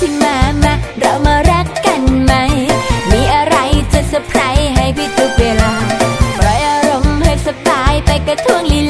ใช่ไหมมาเรามารักกันไหม มีอะไรจะเซอร์ไพรส์ให้พี่ทุกเวลาปล่อยอารมณ์ให้สบายไปกระทวงลี